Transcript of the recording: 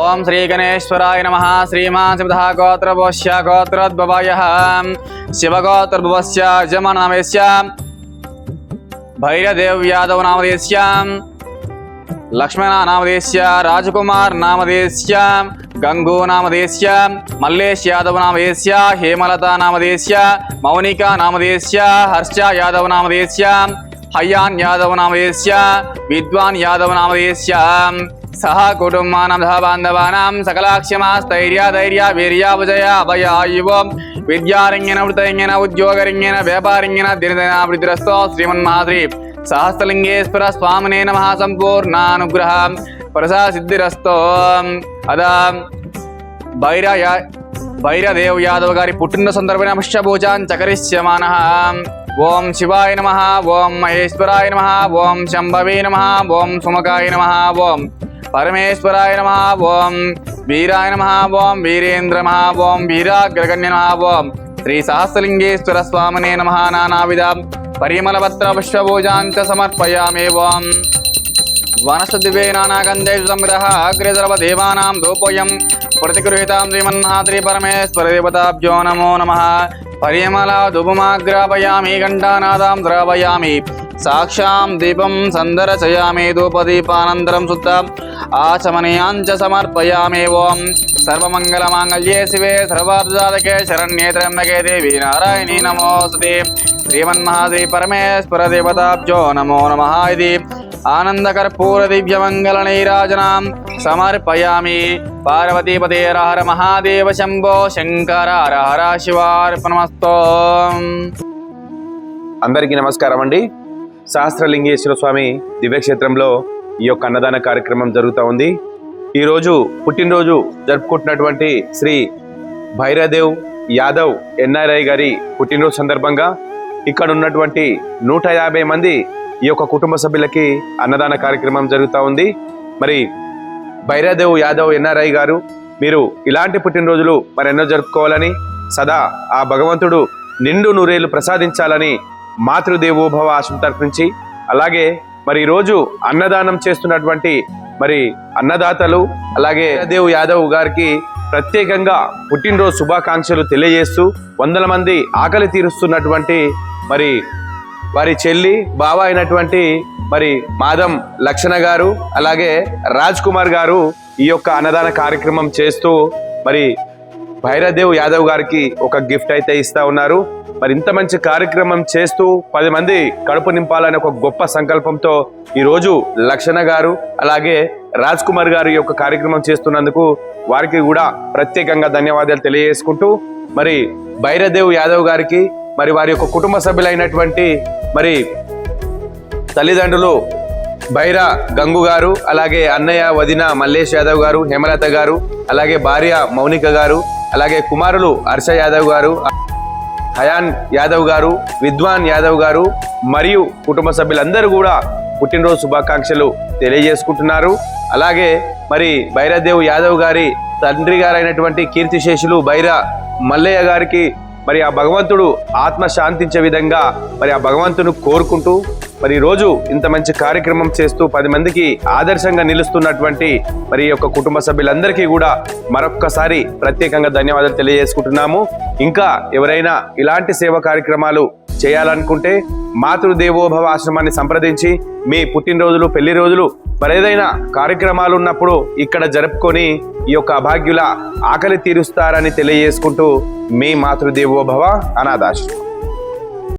ఓం శ్రీ గణేశ్వరాయ నమ. శ్రీమాన్ శివధ గోత్రభోష్య గోత్రోద్భవాయ. శివగోత్రభువస్య యజమాన నామేస్య భైరదేవ్ యాదవ్ నామదేశ్య లక్ష్మణ నామదేశ్య రాజకుమార్ నామదేశ్య గంగూ నామదేశ్య మల్లేష్ యాదవ్ నామదేశ్య హేమలత నామదేశ్య మౌనిక నామదేశ్య హర్ష యాదవ్ నామదేశ్య హయాన్ యాదవ్ నామదేశ్య విద్వాన్ యాదవ్ నామదేశ్య సహ కుటుంబానం సహ బాంధవానాం సకలాక్షమాస్థైర్య ధైర్య వీర్య విజయ అభయ ఆయువ విద్యారంగేన వృతరంగేన ఉద్యోగరంగేన వ్యాపారంగేన దినదినాభివృద్ధిరస్తో శ్రీమన్మహాశ్రీ సహస్రలింగేశ్వర స్వామినే నమ సంపూర్ణానుగ్రహ ప్రసా సిద్ధిరస్తో అదా బైర భైరదేవ్ యాదవ్ గారి పుట్టిన సందర్భం పుష్పభూజాన్ చకరిష్యమాన ఓం శివాయ నమ ఓం మహేశ్వరాయ నమ ఓం శంభవే నమ ఓం సుమకాయ నమ ఓం పరమేశ్వరాయ నమ ఓం వీరాయ నమ ఓం వీరేంద్ర నమ వీరాగ్రగణ్య నమ ఓం శ్రీ సహస్రలింగేశ్వర స్వామినే నమ నానావిధ పరిమళపత్ర పుష్పభూజాంత సమర్పయామే ఓం. వనసదివే నానాగంధేశ్వరమృతః అగ్రేదరవదేవానాం ధూపోయం ప్రతిగృహితాం పరమేశ్వర దేవతాభ్యో నమో నమ. పరిమళ ధూపమాగ్రాపయామి ఘంటానాదాం ద్రావయామి. సాక్షాం దీపం సందరచయామి ధూపదీపానంతరం సుత్తాం शुद्ध आचमनीयाञ्च समर्पयामि ॐ सर्वमङ्गलमाङ्गल्ये शिवे सर्वार्धसाधके शरण्ये त्र्यम्बके देवी नारायणी नमोऽस्ते श्रीमन्महादेवी परमेश्वर देवताभ्यो नमो नमः इति ఆనందకర్పూర దివ్యమంగళ నీరాజనాం సమర్పయామి పార్వతీపతే హర మహాదేవ శంభో శంకర హర హర శివార్పణమస్తో అందరికీ నమస్కారం అండి సహస్రలింగేశ్వర స్వామి దివ్యక్షేత్రంలో ఈ యొక్క అన్నదాన కార్యక్రమం జరుగుతూ ఉంది. ఈరోజు పుట్టినరోజు జరుపుకుంటున్నటువంటి శ్రీ భైరదేవ్ యాదవ్ ఎన్ఆర్ఐ గారి పుట్టినరోజు సందర్భంగా ఇక్కడ ఉన్నటువంటి నూట యాభై మంది ఈ యొక్క కుటుంబ సభ్యులకి అన్నదాన కార్యక్రమం జరుగుతూ ఉంది. మరి భైరదేవ్ యాదవ్ ఎన్ఆర్ఐ గారు మీరు ఇలాంటి పుట్టినరోజులు మరెన్నో జరుపుకోవాలని సదా ఆ భగవంతుడు నిండు నూరేళ్ళు ప్రసాదించాలని మాతృదేవోభవ ఆశం తర్పించి అలాగే మరి ఈరోజు అన్నదానం చేస్తున్నటువంటి మరి అన్నదాతలు అలాగే దేవ్ యాదవ్ గారికి ప్రత్యేకంగా పుట్టినరోజు శుభాకాంక్షలు తెలియజేస్తూ వందల మంది ఆకలి తీరుస్తున్నటువంటి మరి వారి చెల్లి బావ అయినటువంటి మరి మాదం లక్షణ గారు అలాగే రాజ్ కుమార్ గారు ఈ యొక్క అన్నదాన కార్యక్రమం చేస్తూ మరి భైరదేవ్ యాదవ్ గారికి ఒక గిఫ్ట్ అయితే ఇస్తా ఉన్నారు. మరి ఇంత మంచి కార్యక్రమం చేస్తూ పది మంది కడుపు నింపాలనే ఒక గొప్ప సంకల్పంతో ఈరోజు లక్షణ గారు అలాగే రాజ్ కుమార్ గారు ఈ యొక్క కార్యక్రమం చేస్తున్నందుకు వారికి కూడా ప్రత్యేకంగా ధన్యవాదాలు తెలియజేసుకుంటూ మరి భైరదేవ్ యాదవ్ గారికి మరి వారి యొక్క కుటుంబ సభ్యులైనటువంటి మరి తల్లిదండ్రులు భైర గంగు గారు అలాగే అన్నయ్య వదిన మల్లేష్ యాదవ్ గారు హేమలత గారు అలాగే భార్య మౌనిక గారు అలాగే కుమారులు హర్ష యాదవ్ గారు హయాన్ యాదవ్ గారు విద్వాన్ యాదవ్ గారు మరియు కుటుంబ సభ్యులందరూ కూడా పుట్టినరోజు శుభాకాంక్షలు తెలియజేసుకుంటున్నారు. అలాగే మరి బైరదేవ్ యాదవ్ గారి తండ్రి గారైనటువంటి కీర్తిశేషులు బైర మల్లయ్య గారికి మరి ఆ భగవంతుడు ఆత్మ శాంతించే విధంగా మరి ఆ భగవంతుని కోరుకుంటూ మరి రోజు ఇంత మంచి కార్యక్రమం చేస్తూ పది మందికి ఆదర్శంగా నిలుస్తున్నటువంటి మరి యొక్క కుటుంబ సభ్యులందరికీ కూడా మరొక్కసారి ప్రత్యేకంగా ధన్యవాదాలు తెలియజేసుకుంటున్నాము. ఇంకా ఎవరైనా ఇలాంటి సేవ కార్యక్రమాలు చేయాలనుకుంటే మాతృదేవోభవ ఆశ్రమాన్ని సంప్రదించి మీ పుట్టినరోజులు పెళ్ళి రోజులు మరేదైనా కార్యక్రమాలు ఉన్నప్పుడు ఇక్కడ జరుపుకొని ఈ యొక్క అభాగ్యుల ఆకలి తీరుస్తారని తెలియజేసుకుంటూ మీ మాతృదేవోభవ అనాథాశ్రమం.